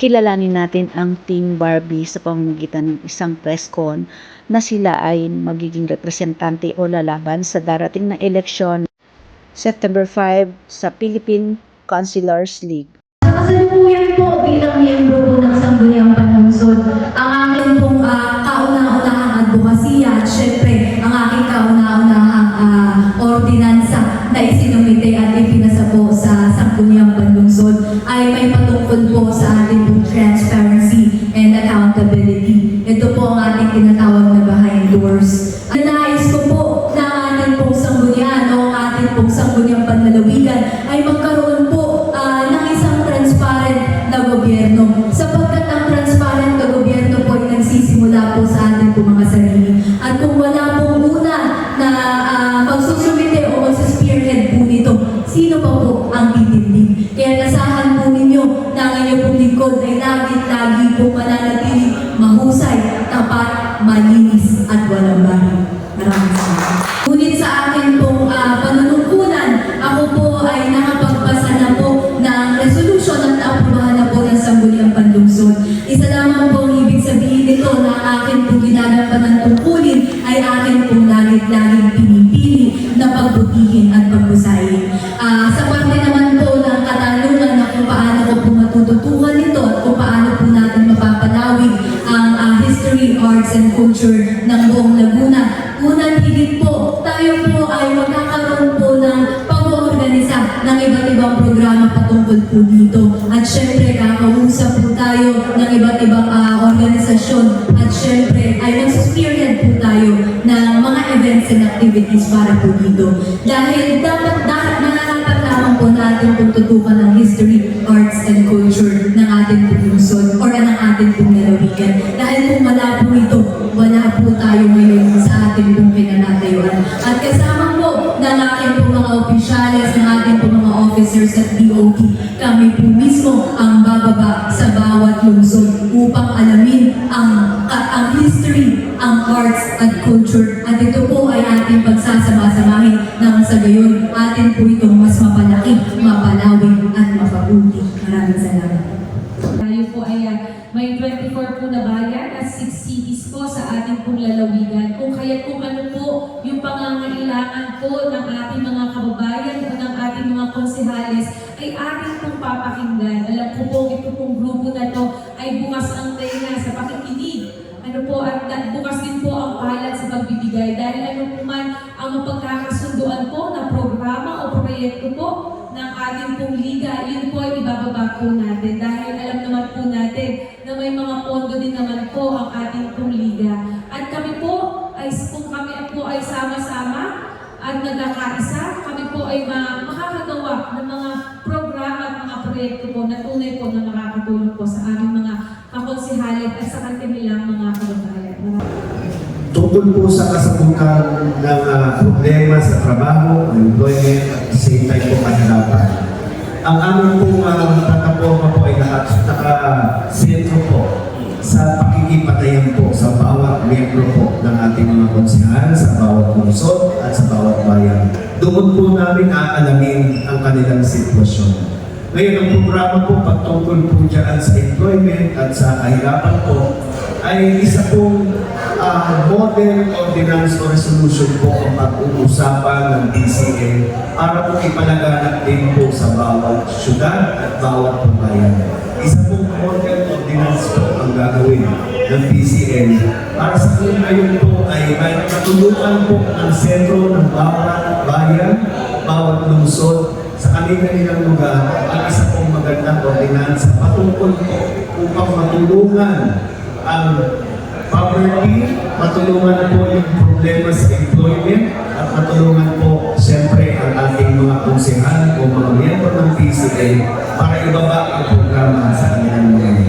kilalanin natin ang Team Barbie sa pamamagitan ng isang press con na sila ay magiging representante o lalaban sa darating na eleksyon September 5 sa Philippine Councilors League. Kasalukuyan po bilang miyembro po ng Sangguniang Panlungsod, ang aking pong ah, kauna-unahang advokasya at syempre ang aking kauna-unahang ah, ordinansa na isinumite at ipinasa po sa Sangguniang Panlungsod ay may patungkol po sa arts, and culture ng buong Laguna. Unang higit po, tayo po ay magkakaroon po ng pag-oorganisa ng iba't ibang programa patungkol po dito. At syempre, kakausap po tayo ng iba't ibang ah, organisasyon. At syempre, ay mag-spearhead po tayo ng mga events and activities para po dito. Dahil dapat, dapat po natin kung tutukan ng history, arts, and culture ng ating lungsod or ng ating pong. Dahil kung wala po ito, wala po tayo ngayon sa ating pong kinanatayuan. At kasama po ng ating pong mga opisyales, ng ating pong mga officers at DOT, kami po mismo ang bababa sa bawat lungsod upang alamin ang, ang history, ang arts at culture. At ito po konsehales ay ating pong papakinggan. Alam ko po ito pong grupo na to ay bukas ang tenga sa pakikinig. Ano po, at at bukas din po ang palad sa pagbibigay dahil ano po man ang mapagkakasunduan po na programa o proyekto po ng ating pong liga, yun po ay ibababa po natin dahil alam naman po natin na may mga pondo din naman po ang ating pong liga. At kami po, ay, kung kami po ay sama-sama at nagkakaisa, kami po ay ma- makakagawa ng mga programa at mga proyekto po na tunay po na makakatulong po sa aming mga kakonsihalit at sa kanilang mga kababayan. Tungkol po sa kasabukan ng ah, problema sa trabaho, employment, at the same time po kahirapan. Ang aming pong uh, plataforma po ay naka- naka-sentro po sa pakikipatayan po sa bawat miyembro po ng ating mga konsehal, sa bawat lungsod Doon po namin aalamin ang kanilang sitwasyon. Ngayon, ang programa po patungkol po dyan sa employment at sa kahirapan po ay isa pong ah, model ordinance o resolution po ang pag-uusapan ng DCA para po ipalaganap din po sa bawat syudad at bawat bayan. Isa pong model ordinance po ang gagawin ng DCA para sa kung ngayon po ay may katulungan po ang sentro ng bawat bayan, bawat lungsod. Sa kanilang lugar ang isa pong magandang ordinansa patungkol po upang matulungan ang poverty, matulungan po yung problema sa employment at matulungan po siyempre ang ating mga konsehal o mga miyembro ng PCA para ibaba ang programa sa kanilang mga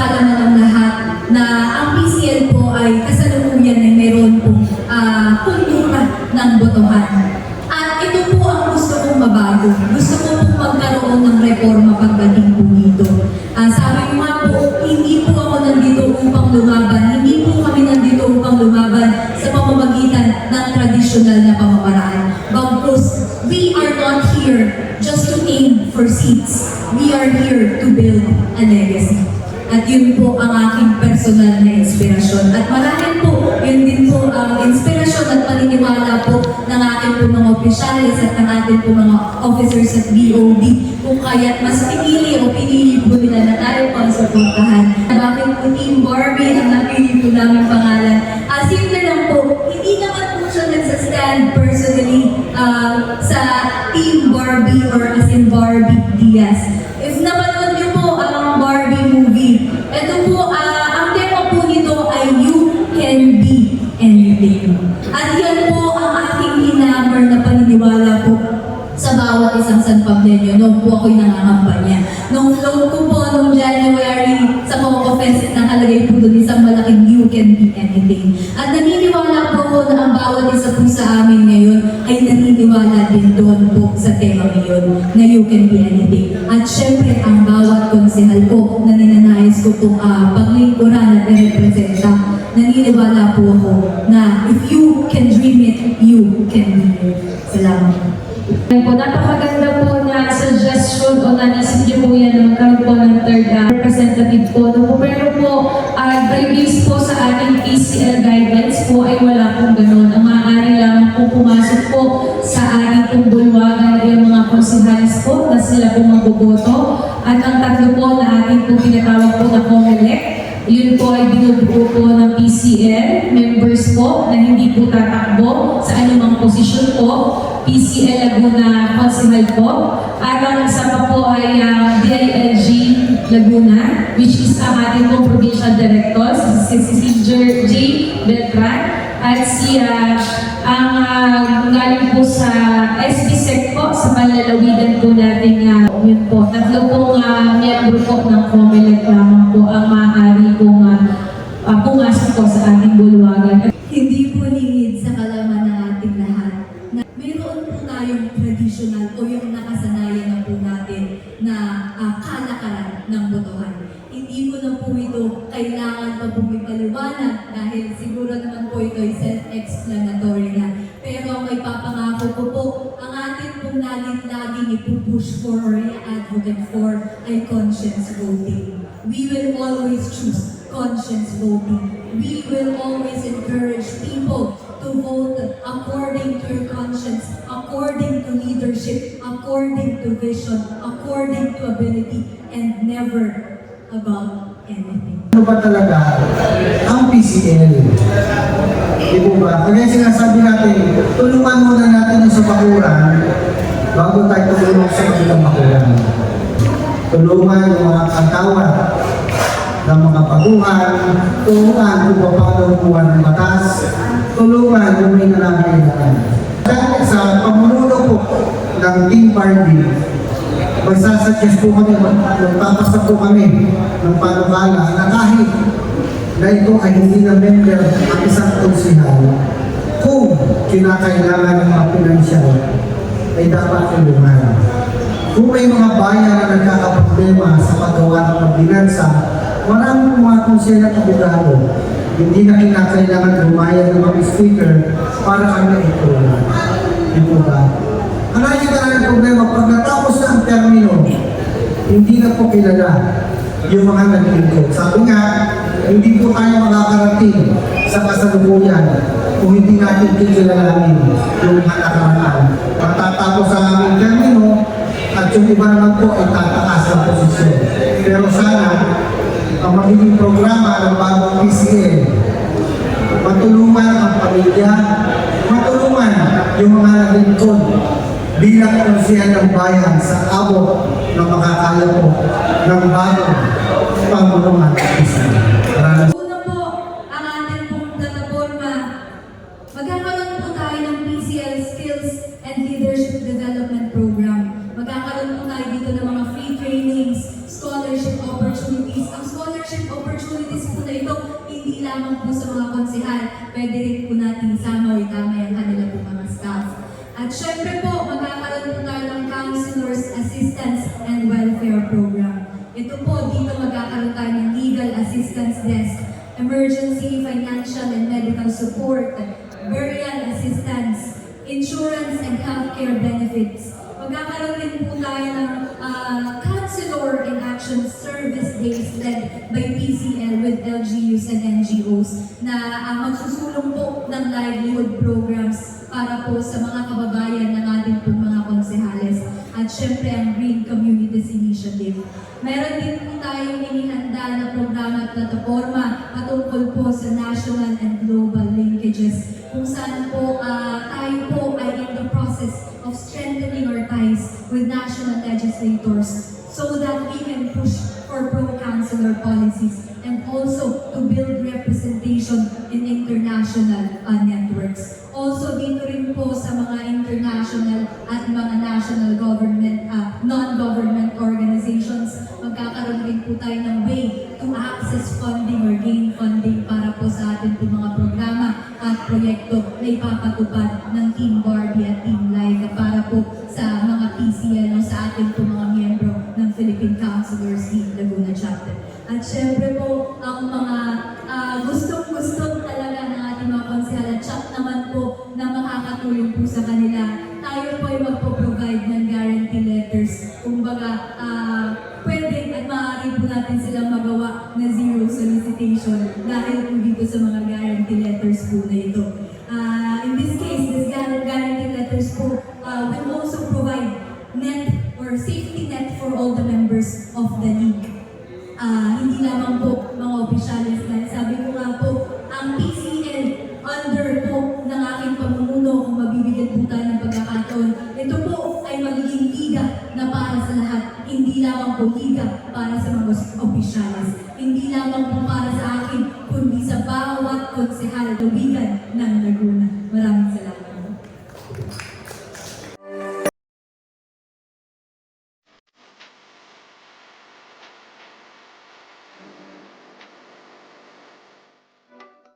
sa kalaman ng lahat na ang PCL po ay kasalukuyan ay meron pong ah, kultura ng botohan. At ito po ang gusto kong mabago. Gusto ko pong magkaroon ng reforma pagdating po dito. Ah, sabi ko nga po, hindi po ako nandito upang lumaban. Hindi po kami nandito upang lumaban sa pamamagitan ng tradisyonal na pamamaraan. Bagkus, we are not here just to aim for seats. We are here to build a legacy. At yun po ang aking personal na inspirasyon. At marahil po, yun din po ang inspirasyon at paniniwala po ng ating po mga opisyalis at ng ating po mga officers at BOD kung kaya't mas pinili o pinili po nila na tayo pang suportahan. Bakit po Team Barbie ang napili po namin pangalan? Ah, simple lang po, hindi naman po siya nagsastand personally ah, sa Team Barbie or as in Barbie Diaz. Paniniwala po sa bawat isang San Pablenyo noong po ako'y nangangampanya. Nung load ko po noong January sa Coco Fest, nakalagay po doon isang malaking You Can Be Anything. At naniniwala po ako na ang bawat isa po sa amin ay naniniwala din doon po sa tema ngayon na You Can Be Anything. At syempre, ang bawat konsehal po na ninanais ko pong uh, paglingkuran at representa, naniniwala po ako na if you can dream it, you can be it. Salamat. Po, napakaganda po na suggestion o nanisip niyo po yan na magkaroon po ng third uh, representative po. No. Pero po, uh, based po sa ating PCL guidelines po ay wala pong ganun. Ang sila po magboboto. At ang tatlo po na ating po tinatawag po na COMELEC, yun po ay binubuo po ng PCL, members po na hindi po tatakbo sa anumang posisyon po, PCL Laguna Council po, at ang isa pa po ay uh, DILG Laguna, which is ang ating pong provincial director, si, si, si Jer- J. Beltran, at si uh, ang uh, galing po sa SBSEC po, sa panlalawigan po natin uh, yun po, tatlo pong uh, miyembro po ng COMELEC lamang po ang maaari pong uh, uh, pumasok po sa ating bulwagan. Hindi po lingid sa kalaman ng ating lahat na mayroon po tayong traditional o yung nakasanayan na po natin na ah, kalakaran ng botohan. Hindi ko na po ito kailangan pa po ipaliwanag dahil siguro naman po ito ay self-explanatory na. Pero may papangako ko po, ang atin pong laging-laging ipupush for or i-advocate for ay conscience voting. We will always choose conscience voting. We will always encourage people to vote according to your conscience, according to leadership, according to vision, according to ability, and never about anything. Ano ba talaga ang PCL? Di po ba? Kaya sinasabi natin, tulungan muna natin yung sa bakuran bago tayo tumulong sa kabilang bakuran. Tulungan yung mga kantawat ng mga paguhan, tulungan kung paano buwan ng batas, tulungan yung may nangangailangan. Dahil sa pamumuno po ng Team Barbie, magsasuggest po kami, magpapasa po kami ng panukala na kahit na ito ay hindi na member ang isang konsihal, kung kinakailangan ng mga pinansyal, ay dapat tulungan. Kung may mga bayan na nagkakaproblema sa paggawa ng ordinansa, maraming mga konsihal at abogado, hindi na kinakailangan lumayag ng mga speaker para kami itulungan. Di po ba? Ang nakikita namin problema, pag natapos na ang termino, hindi na po kilala yung mga naglingkod. Sabi nga, hindi po tayo makakarating sa kasalukuyan kung hindi natin kikilalanin yung mga nakaraan. Matatapos ang aming termino at yung iba naman po ay tataas ang posisyon. Pero sana, ang magiging programa ng bagong PCL, matulungan ang pamilya, matulungan yung mga naglingkod bilang konsiyan ng bayan sa abot ng makakaya po ng bagong pangulungan ng isa. Maraming magkakaroon po tayo ng PCL Skills and Leadership Development Program. Magkakaroon po tayo dito ng mga free trainings, scholarship opportunities. Ang scholarship opportunities po na hindi lamang po sa mga konsehal, pwede rin po natin isama o itama yung kanila po mga staff. At syempre po Emergency Financial and Medical Support, Burial Assistance, Insurance and Healthcare Benefits. Magkakaroon din po tayo ng ah, Counselor Action Service Days led by PCL with LGUs and NGOs na ah, magsusulong po ng livelihood programs para po sa mga kababayan ng ating pong mga konsehales at syempre ang Green Communities Initiative. Meron din po tayong inihanda na programa at plataforma patungkol po sa national and global linkages kung saan po ah, tayo po ay in the process of strengthening our ties with national legislators so that we can push for pro-councilor policies and also to build representation in international uh, atin po mga miyembro ng Philippine Counselors in Laguna Chapter. At syempre po, ang mga ah, gustong-gusto talaga ng ating mga konsehal at chat naman po na makakatulong po sa kanila. Tayo po ay magpo-provide ng guarantee letters. Kumbaga, ah, pwede at maaari po natin silang magawa na zero solicitation dahil po dito sa mga guarantee letters po na ito. Hindi lamang po para sa mga opisyalis, hindi lamang po para sa akin, kundi sa bawat konsehal, lubigan ng Laguna. Maraming